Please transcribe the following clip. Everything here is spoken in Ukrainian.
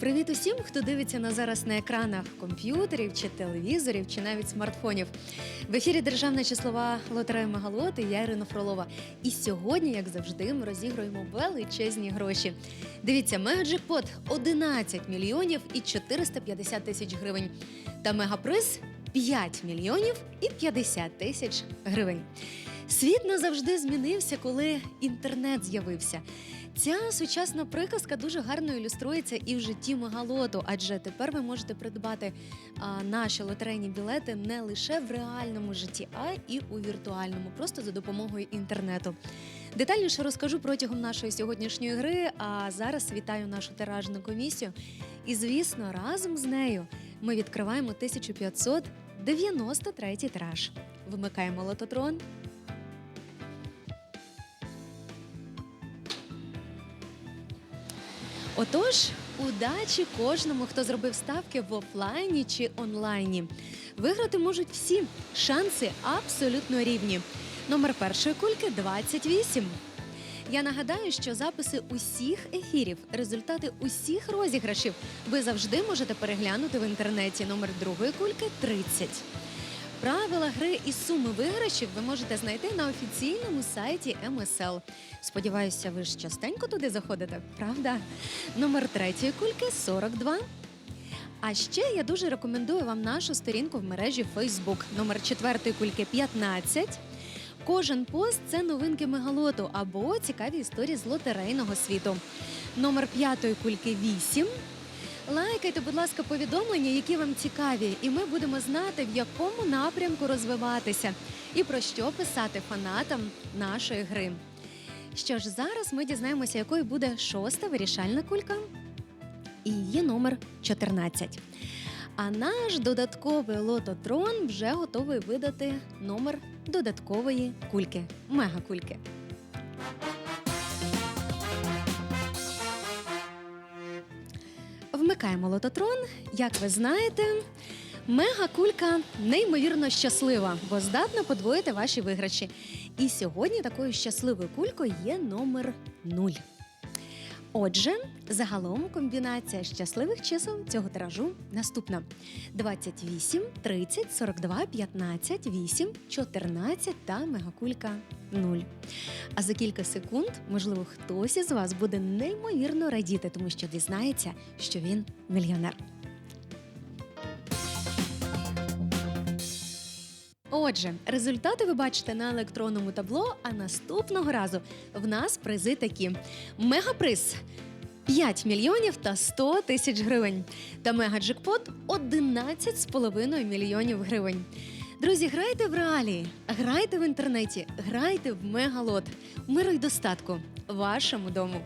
Привіт усім, хто дивиться нас зараз на екранах комп'ютерів чи телевізорів, чи навіть смартфонів. В ефірі Державна числова лотерея Мегалот і я Ірина Фролова. І сьогодні, як завжди, ми розігруємо величезні гроші. Дивіться, мегаджекпот 11 мільйонів і 450 тисяч гривень. Та мегаприз 5 мільйонів і 50 тисяч гривень. Світ назавжди змінився, коли інтернет з'явився. Ця сучасна приказка дуже гарно ілюструється і в житті мегалоту, адже тепер ви можете придбати а, наші лотерейні білети не лише в реальному житті, а і у віртуальному, просто за допомогою інтернету. Детальніше розкажу протягом нашої сьогоднішньої гри. А зараз вітаю нашу тиражну комісію. І звісно, разом з нею ми відкриваємо 1593 тираж. Вимикаємо лототрон. Отож, удачі кожному, хто зробив ставки в офлайні чи онлайні. Виграти можуть всі. Шанси абсолютно рівні. Номер першої кульки 28. Я нагадаю, що записи усіх ефірів, результати усіх розіграшів ви завжди можете переглянути в інтернеті. Номер другої кульки 30. Правила гри і суми виграшів ви можете знайти на офіційному сайті МСЛ. Сподіваюся, ви ж частенько туди заходите, правда? Номер третьої кульки 42. А ще я дуже рекомендую вам нашу сторінку в мережі Facebook. Номер четвертої кульки 15. Кожен пост це новинки мегалоту або цікаві історії з лотерейного світу. Номер п'ятої кульки 8. Лайкайте, будь ласка, повідомлення, які вам цікаві, і ми будемо знати, в якому напрямку розвиватися і про що писати фанатам нашої гри. Що ж, зараз ми дізнаємося, якою буде шоста вирішальна кулька і її номер 14. А наш додатковий лототрон вже готовий видати номер додаткової кульки мегакульки. Вмикаємо лототрон. Як ви знаєте, мегакулька неймовірно щаслива, бо здатна подвоїти ваші виграші. І сьогодні такою щасливою кулькою є номер 0. Отже, загалом комбінація щасливих чисел цього тиражу наступна: 28, 30, 42, 15, 8, 14 та мегакулька 0. А за кілька секунд, можливо, хтось із вас буде неймовірно радіти, тому що дізнається, що він мільйонер. Отже, результати ви бачите на електронному табло. А наступного разу в нас призи такі: мегаприз 5 мільйонів та 100 тисяч гривень. Та мегаджекпот 11,5 мільйонів гривень. Друзі, грайте в реалії, грайте в інтернеті, грайте в мегалот. Миру й достатку вашому дому.